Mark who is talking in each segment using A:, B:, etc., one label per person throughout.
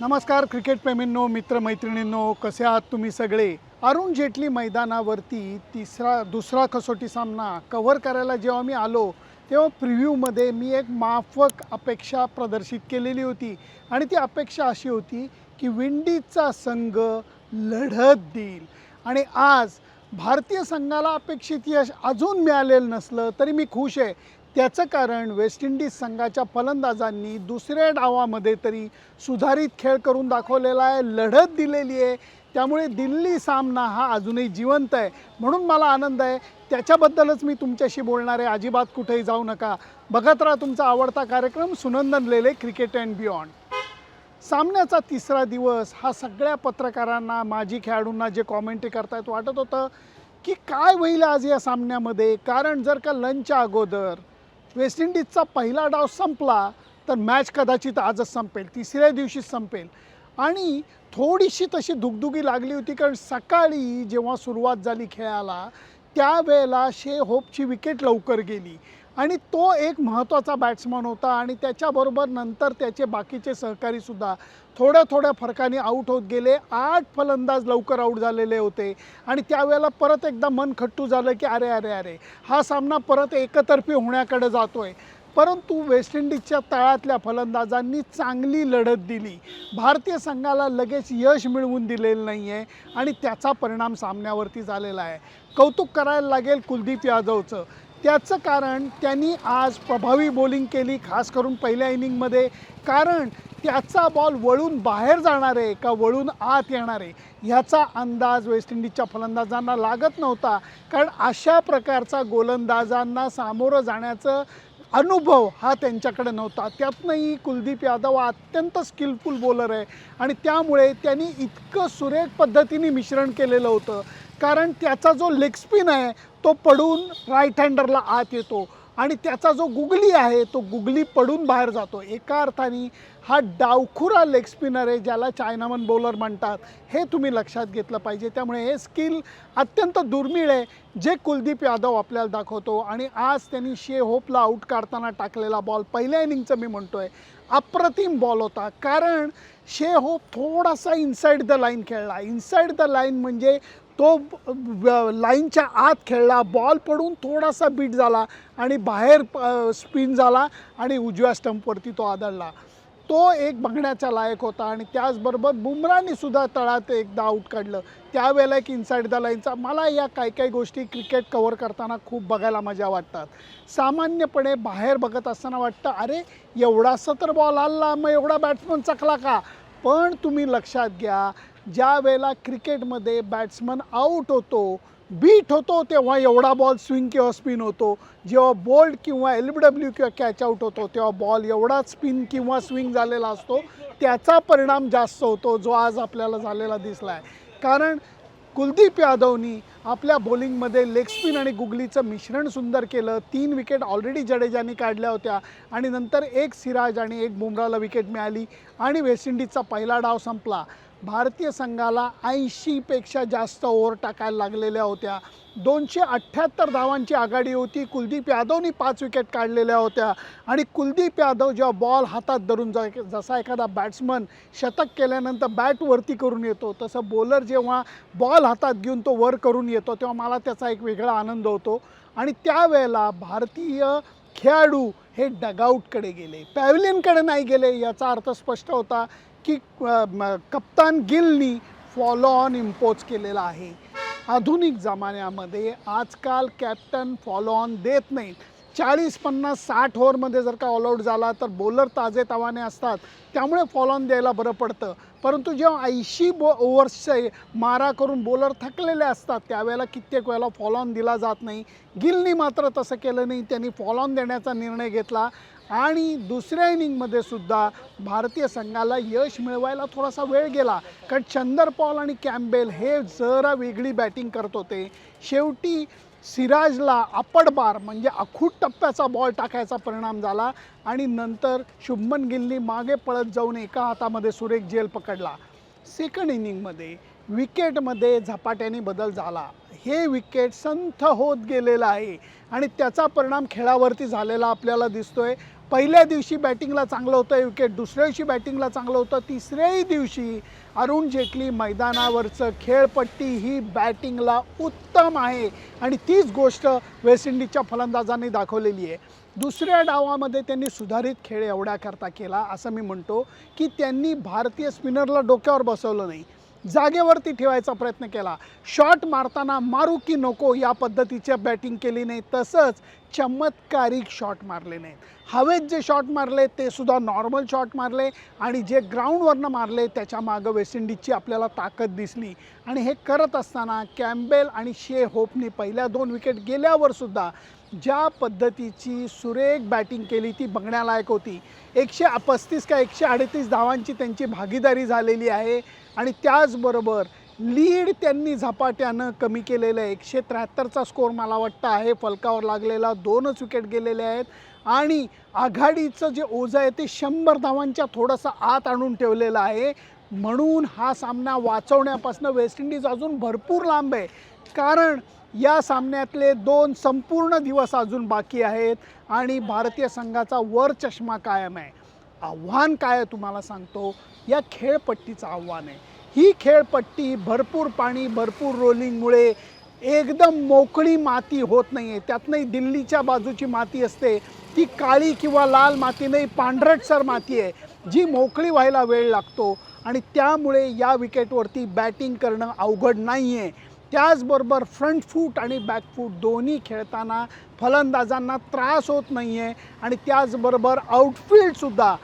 A: नमस्कार क्रिकेट प्रेमींनो मित्रमैत्रिणींनो कसे आहात तुम्ही सगळे? अरुण जेटली मैदानावरती तिसरा दुसरा कसोटी सामना कव्हर करायला जेव्हा मी आलो तेव्हा प्रिव्ह्यूमध्ये मी एक माफक अपेक्षा प्रदर्शित केलेली होती. आणि ती अपेक्षा अशी होती की विंडीजचा संघ लढत देईल. आणि आज भारतीय संघाला अपेक्षित यश अजून मिळालेलं नसलं तरी मी खुश आहे. त्याचं कारण वेस्ट इंडिज संघाच्या फलंदाजांनी दुसऱ्या डावामध्ये तरी सुधारित खेळ करून दाखवलेला आहे लढत दिलेली आहे. त्यामुळे दिल्ली सामना हा अजूनही जिवंत आहे. म्हणून मला आनंद आहे. त्याच्याबद्दलच मी तुमच्याशी बोलणार आहे. अजिबात कुठेही जाऊ नका. बघत राहा तुमचा आवडता कार्यक्रम Sunandan Lele cricket and beyond. सामन्याचा तिसरा दिवस हा सगळ्या पत्रकारांना माजी खेळाडूंना जे कॉमेंट्री करतायत वाटत होतं की काय होईल आज या सामन्यामध्ये? कारण जर का लंचच्या अगोदर वेस्ट इंडिजचा पहिला डाव संपला तर मॅच कदाचित आजच संपेल तिसऱ्या दिवशी संपेल. आणि थोडीशी तशी दुगदुगी लागली होती कारण सकाळी जेव्हा सुरुवात झाली खेळाला त्यावेळेला शे होपची विकेट लवकर गेली. आणि तो एक महत्त्वाचा बॅट्समन होता आणि त्याच्याबरोबर नंतर त्याचे बाकीचे सहकारीसुद्धा थोड्या थोड्या फरकाने आऊट होत गेले. आठ फलंदाज लवकर आऊट झालेले होते. आणि त्यावेळेला परत एकदा मन खट्टू झालं की अरे अरे अरे हा सामना परत एकतर्फी होण्याकडे जातो आहे परंतु वेस्ट इंडिजच्या तळातल्या फलंदाजांनी चांगली लढत दिली. भारतीय संघाला लगेच यश मिळवून दिलेलं नाही आहे आणि त्याचा परिणाम सामन्यावरती झालेला आहे. कौतुक करायला लागेल कुलदीप यादवचं. त्याचं कारण त्यांनी आज प्रभावी बॉलिंग केली खास करून पहिल्या इनिंगमध्ये कारण त्याचा बॉल वळून बाहेर जाणार आहे का वळून आत येणार आहे ह्याचा अंदाज वेस्ट इंडिजच्या फलंदाजांना लागत नव्हता. कारण अशा प्रकारचा गोलंदाजांना सामोरं जाण्याचं अनुभव हा त्यांच्याकडे नव्हता. त्यातनंही कुलदीप यादव हा अत्यंत स्किलफुल बॉलर आहे आणि त्यामुळे त्यांनी इतकं सुरेख पद्धतीने मिश्रण केलेलं होतं. कारण त्याचा जो लेग स्पिन आहे तो पडून राईट हँडरला आत येतो. आणि त्याचा जो गुगली आहे तो गुगली पडून बाहेर जातो. एका अर्थाने हा डावखुरा लेग स्पिनर आहे ज्याला चायनामन बॉलर म्हणतात. हे तुम्ही लक्षात घेतलं पाहिजे. त्यामुळे हे स्किल अत्यंत दुर्मिळ आहे जे कुलदीप यादव आपल्याला दाखवतो. आणि आज त्यांनी शे होपला आऊट काढताना टाकलेला बॉल पहिल्या इनिंगचं मी आहे अप्रतिम बॉल होता. कारण शे होप थोडासा इनसाईड द लाईन खेळला. इनसाईड द लाईन म्हणजे तो लाईनच्या आत खेळला बॉल पडून थोडासा बीट झाला आणि बाहेर स्पिन झाला आणि उजव्या स्टंपवरती तो आदळला. तो एक बघण्याचा लायक होता आणि त्याचबरोबर बुमरानी सुद्धा तळात एकदा आऊट काढलं. त्यावेळेला एक इनसाईड द लाईनचा मला या काही काही गोष्टी क्रिकेट कव्हर करताना खूप बघायला मजा वाटतात. सामान्यपणे बाहेर बघत असताना वाटतं अरे एवढासा तर बॉल आला मग एवढा बॅट्समन चकला का? पण तुम्ही लक्षात घ्या ज्या वेळेला क्रिकेटमध्ये बॅट्समन आऊट होतो बीट होतो तेव्हा एवढा बॉल स्विंग किंवा स्पिन होतो. जेव्हा बोल्ड किंवा एल बी डब्ल्यू किंवा कॅच आऊट होतो तेव्हा बॉल एवढा स्पिन किंवा स्विंग झालेला असतो. त्याचा परिणाम जास्त होतो जो आज आपल्याला झालेला दिसला आहे कारण कुलदीप यादवनी आपल्या बॉलिंगमध्ये लेग स्पिन आणि गुगलीचं मिश्रण सुंदर केलं. तीन विकेट ऑलरेडी जडेजानी काढल्या होत्या. आणि नंतर एक सिराज आणि एक बुमराला विकेट मिळाली. आणि वेस्ट इंडिजचा पहिला डाव संपला. भारतीय संघाला ऐंशीपेक्षा जास्त ओव्हर टाकायला लागलेल्या होत्या. दोनशे अठ्ठ्याहत्तर धावांची आघाडी होती. कुलदीप यादवनी पाच विकेट काढलेल्या होत्या. आणि कुलदीप यादव जेव्हा बॉल हातात धरून जा जसा एखादा बॅट्समन शतक केल्यानंतर बॅट वरती करून येतो तसं बॉलर जेव्हा बॉल हातात घेऊन तो वर करून येतो तेव्हा मला त्याचा एक वेगळा आनंद होतो. आणि त्यावेळेला भारतीय खेळाडू हे डगआउटकडे गेले. पॅव्हलियनकडे नाही गेले याचा अर्थ स्पष्ट होता. की म- कप्तान गिलनी फॉलो ऑन इम्पोज केलेला आहे. आधुनिक जमान्यामध्ये आजकाल कॅप्टन फॉलो ऑन देत नाहीत. चाळीस पन्नास साठ ओव्हरमध्ये जर का ऑलआउट झाला तर बॉलर ताजे तवाने असतात. त्यामुळे फॉलो ऑन द्यायला बरं पडतं. परंतु जेव्हा ऐंशी बो ओव्हर्सचे मारा करून बॉलर थकलेले असतात त्यावेळेला कित्येक वेळेला फॉलो ऑन दिला जात नाही. गिलनी मात्र तसं केलं नाही. त्यांनी फॉलो ऑन देण्याचा निर्णय घेतला. आणि दुसऱ्या इनिंगमध्ये सुद्धा भारतीय संघाला यश मिळवायला थोडासा वेळ गेला. कारण चंदर पॉल आणि कॅम्बेल हे जरा वेगळी बॅटिंग करत होते. शेवटी सिराजला अपडबार म्हणजे अखूट टप्प्याचा बॉल टाकायचा परिणाम झाला आणि नंतर शुभमन गिलनी मागे पळत जाऊन एका हातामध्ये सुरेख जेल पकडला. सेकंड इनिंगमध्ये विकेटमध्ये झपाट्याने बदल झाला. हे विकेट संथ होत गेलेलं आहे आणि त्याचा परिणाम खेळावरती झालेला आपल्याला दिसतोय. पहिल्या दिवशी बॅटिंगला चांगलं होतं विकेट दुसऱ्या दिवशी बॅटिंगला चांगलं होतं तिसऱ्याही दिवशी अरुण जेटली मैदानावरचं खेळपट्टी ही बॅटिंगला उत्तम आहे आणि तीच गोष्ट वेस्ट इंडिजच्या फलंदाजांनी दाखवलेली आहे. दुसऱ्या डावामध्ये त्यांनी सुधारित खेळ एवढ्याकरता केला असं मी म्हणतो की त्यांनी भारतीय स्पिनरला डोक्यावर बसवलं नाही. जागेवरती ठेवायचा प्रयत्न केला. शॉट मारताना मारू की नको या पद्धतीच्या बॅटिंग केली नाही. तसंच चमत्कारिक शॉट मारले नाहीत हवेत जे शॉट मारले ते सुद्धा नॉर्मल शॉट मारले आणि जे ग्राउंडवरनं मारले त्याच्या मागं वेस्ट इंडिजची आपल्याला ताकद दिसली. आणि हे करत असताना कॅम्बेल आणि शे होपनी पहिल्या दोन विकेट गेल्यावर सुद्धा ज्या पद्धतीची सुरेख बॅटिंग केली ती बघण्यालायक होती. एकशे पस्तीस का एकशे अडतीस धावांची त्यांची भागीदारी झालेली आहे. आणि त्याचबरोबर लीड त्यांनी झपाट्यानं कमी केलेलं आहे. एकशे त्र्याहत्तरचा स्कोअर मला वाटतं आहे. फलकावर लागलेला दोनच विकेट गेलेले आहेत. आणि आघाडीचं जे ओझं आहे ते शंभर धावांच्या थोडंसं आत आणून ठेवलेलं आहे. म्हणून हा सामना वाचवण्यापासून वेस्ट इंडिज अजून भरपूर लांब आहे. कारण या सामन्यातले दोन संपूर्ण दिवस अजून बाकी आहेत. आणि भारतीय संघाचा वर चष्मा कायम आहे. आव्हान काय तुम्हाला सांगतो? या खेळपट्टीचं आव्हान आहे. ही खेळपट्टी भरपूर पाणी भरपूर रोलिंगमुळे एकदम मोकळी माती होत नाही आहे त्यातनंही दिल्लीच्या बाजूची माती असते. ती काळी किंवा लाल माती नाही पांढरटसर माती आहे जी मोकळी व्हायला वेळ लागतो. आणि त्यामुळे या विकेटवरती बॅटिंग करणं अवघड नाही आहे त्याचबरोबर फ्रंट फूट आणि बॅक फूट दोन्ही खेळताना फलंदाजांना त्रास होत नाही आहे आणि त्याचबरोबर आउटफील्डसुद्धा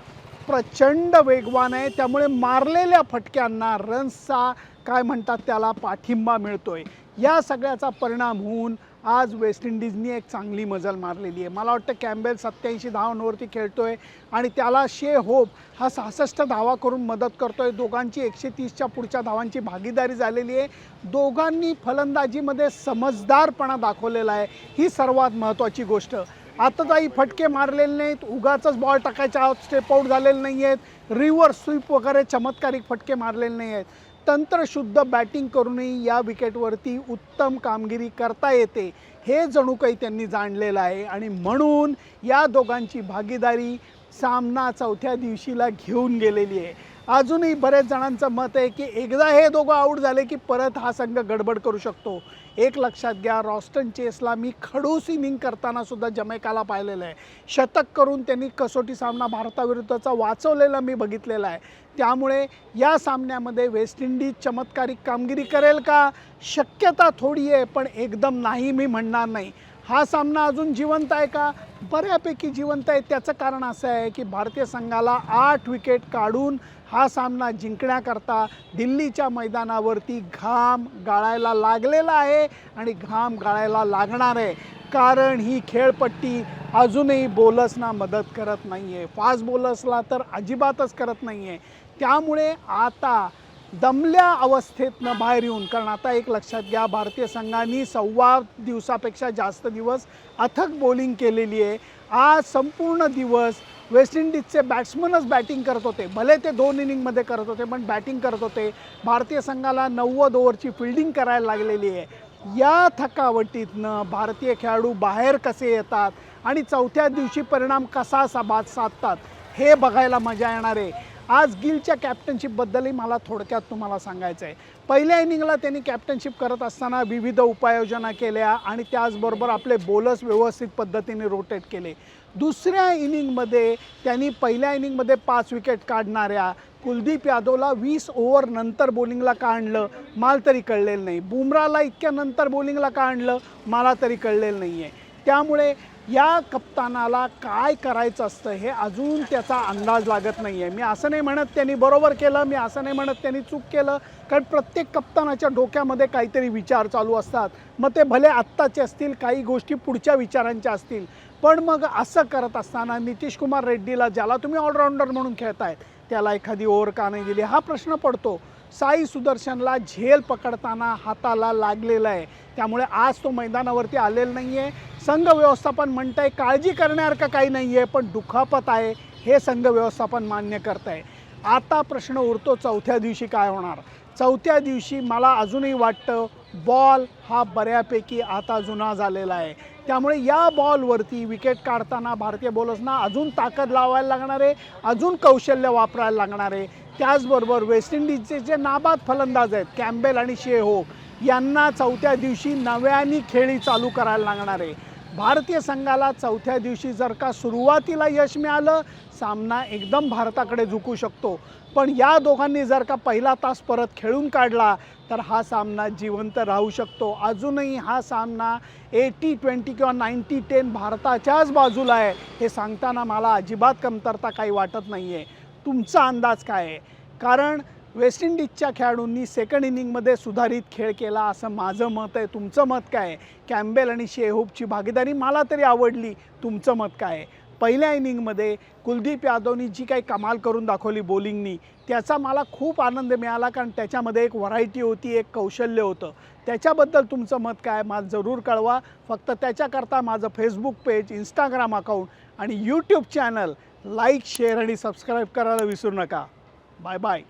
A: प्रचंड वेगवान आहे. त्यामुळे मारलेल्या फटक्यांना रन्सचा काय म्हणतात त्याला पाठिंबा मिळतोय. या सगळ्याचा परिणाम होऊन आज वेस्ट इंडिजनी एक चांगली मजल मारलेली आहे. मला वाटतं कॅम्बेल सत्याऐंशी धावांवरती खेळतोय आणि त्याला शे होप हा सहासष्ट धावा करून मदत करतोय. दोघांची एकशे तीसच्या पुढच्या धावांची भागीदारी झालेली आहे. दोघांनी फलंदाजीमध्ये समजदारपणा दाखवलेला आहे. ही सर्वात महत्त्वाची गोष्ट. आता काही फटके मारलेले नाहीत उगाचंच बॉल टाकायच्या स्टेप आउट झालेले नाही आहेत रिव्हर्स स्वीप वगैरे चमत्कारिक फटके मारलेले नाही आहेत तंत्रशुद्ध बॅटिंग करूनही या विकेटवरती उत्तम कामगिरी करता येते. हे जणू काही त्यांनी जाणलेलं आहे आणि म्हणून या दोघांची भागीदारी सामना चौथ्या दिवशीला घेऊन गेलेली आहे. अजूनही बऱ्याच जणांचं मत आहे की एकदा हे दोघं आऊट झाले की परत हा संघ गडबड करू शकतो. एक लक्षात घ्या रॉस्टन चेसला मी खडूस इनिंग करताना सुद्धा जमैकाला पाहिलेलं आहे. शतक करून त्यांनी कसोटी सामना भारताविरुद्धचा वाचवलेला मी बघितलेला आहे. त्यामुळे या सामन्यामध्ये वेस्ट इंडिज चमत्कारिक कामगिरी करेल का? शक्यता थोडी आहे पण एकदम नाही मी म्हणणार नाही. हा सामना अजून जिवंत आहे का? बऱ्यापैकी जिवंत आहे. त्याचं कारण असं आहे की भारतीय संघाला आठ विकेट काढून हा सामना जिंकण्याकरता दिल्लीच्या मैदानावरती घाम गाळायला लागलेला आहे आणि घाम गाळायला लागणार आहे. कारण ही खेळपट्टी अजूनही बॉलर्सना मदत करत नाही आहे फास्ट बॉलर्सला तर अजिबातच करत नाही आहे त्यामुळे आता दमल्या अवस्थेतनं बाहेर येऊन. कारण आता एक लक्षात घ्या भारतीय संघाने सव्वा दिवसापेक्षा जास्त दिवस अथक बॉलिंग केलेली आहे. आज संपूर्ण दिवस वेस्ट इंडिजचे बॅट्समनच बॅटिंग करत होते. भले ते दोन इनिंगमध्ये करत होते पण बॅटिंग करत होते. भारतीय संघाला नव्वद ओव्हरची फिल्डिंग करायला लागलेली आहे. या थकावटीतनं भारतीय खेळाडू बाहेर कसे येतात आणि चौथ्या दिवशी परिणाम कसा साबाद साधतात हे बघायला मजा येणार आहे. आज गिलच्या कॅप्टनशिपबद्दलही मला थोडक्यात तुम्हाला सांगायचं आहे पहिल्या इनिंगला त्यांनी कॅप्टनशिप करत असताना विविध उपाययोजना केल्या आणि त्याचबरोबर आपले बोलर्स व्यवस्थित पद्धतीने रोटेट केले. दुसऱ्या इनिंगमध्ये त्यांनी पहिल्या इनिंगमध्ये पाच विकेट काढणाऱ्या कुलदीप यादवला वीस ओव्हर नंतर बॉलिंगला का आणलं? मला तरी कळलेलं नाही. बुमराला इतक्या नंतर बॉलिंगला का आणलं? मला तरी कळलेलं नाही आहे त्यामुळे या कप्तानाला काय करायचं असतं हे अजून त्याचा अंदाज लागत नाही आहे मी असं नाही म्हणत त्यांनी बरोबर केलं मी असं नाही म्हणत त्यांनी चूक केलं कारण प्रत्येक कप्तानाच्या डोक्यामध्ये काहीतरी विचार चालू असतात. मग ते भले आत्ताचे असतील काही गोष्टी पुढच्या विचारांच्या असतील पण मग असं करत असताना नितीश कुमार रेड्डीला ज्याला तुम्ही ऑलराऊंडर म्हणून खेळताय त्याला एखादी ओव्हर का नाही दिली? हा प्रश्न पडतो. साई सुदर्शनला झेल पकडताना हाताला लागलेला आहे. त्यामुळे आज तो मैदानावरती आलेला नाही आहे संघ व्यवस्थापन म्हणत आहे काळजी करण्यासारखं काही नाही आहे पण दुखापत आहे हे संघ व्यवस्थापन मान्य करत आहे आता प्रश्न उरतो चौथ्या दिवशी काय होणार? चौथ्या दिवशी मला अजूनही वाटतं बॉल हा बऱ्यापैकी आता जुना झालेला आहे. त्यामुळे या बॉलवरती विकेट काढताना भारतीय बॉलर्सना अजून ताकद लावायला लागणार आहे अजून कौशल्य वापरायला लागणार आहे. त्याचबरोबर वेस्ट इंडिजचे जे नाबाद फलंदाज आहेत कॅम्बेल आणि शेहो यांना चौथ्या दिवशी नव्याने खेळी चालू करायला लागणार आहे. भारतीय संघाला चौथ्या दिवशी जर का सुरुवातीला यश मिळालं सामना एकदम भारताकडे झुकू शकतो. पण या दोघांनी जर का पहिला तास परत खेळून काढला तर हा सामना जिवंत राहू शकतो. अजूनही हा सामना एटी ट्वेंटी किंवा नाईन्टी टेन भारताच्याच बाजूला आहे. हे सांगताना मला अजिबात कमतरता काही वाटत नाही आहे तुमचा अंदाज काय आहे? कारण वेस्ट इंडिजच्या खेळाडूंनी सेकंड इनिंगमध्ये सुधारित खेळ केला असं माझं मत आहे. तुमचं मत काय आहे? कॅम्बेल आणि शेहूबची भागीदारी मला तरी आवडली. तुमचं मत काय आहे? पहिल्या इनिंगमध्ये कुलदीप यादवनी जी काही कमाल करून दाखवली बॉलिंगनी त्याचा मला खूप आनंद मिळाला कारण त्याच्यामध्ये एक व्हरायटी होती एक कौशल्य होतं. त्याच्याबद्दल तुमचं मत काय मला जरूर कळवा. फक्त त्याच्याकरता माझं फेसबुक पेज इंस्टाग्राम अकाउंट आणि यूट्यूब चॅनल लाईक शेअर आणि सबस्क्राईब करायला विसरू नका. Bye bye.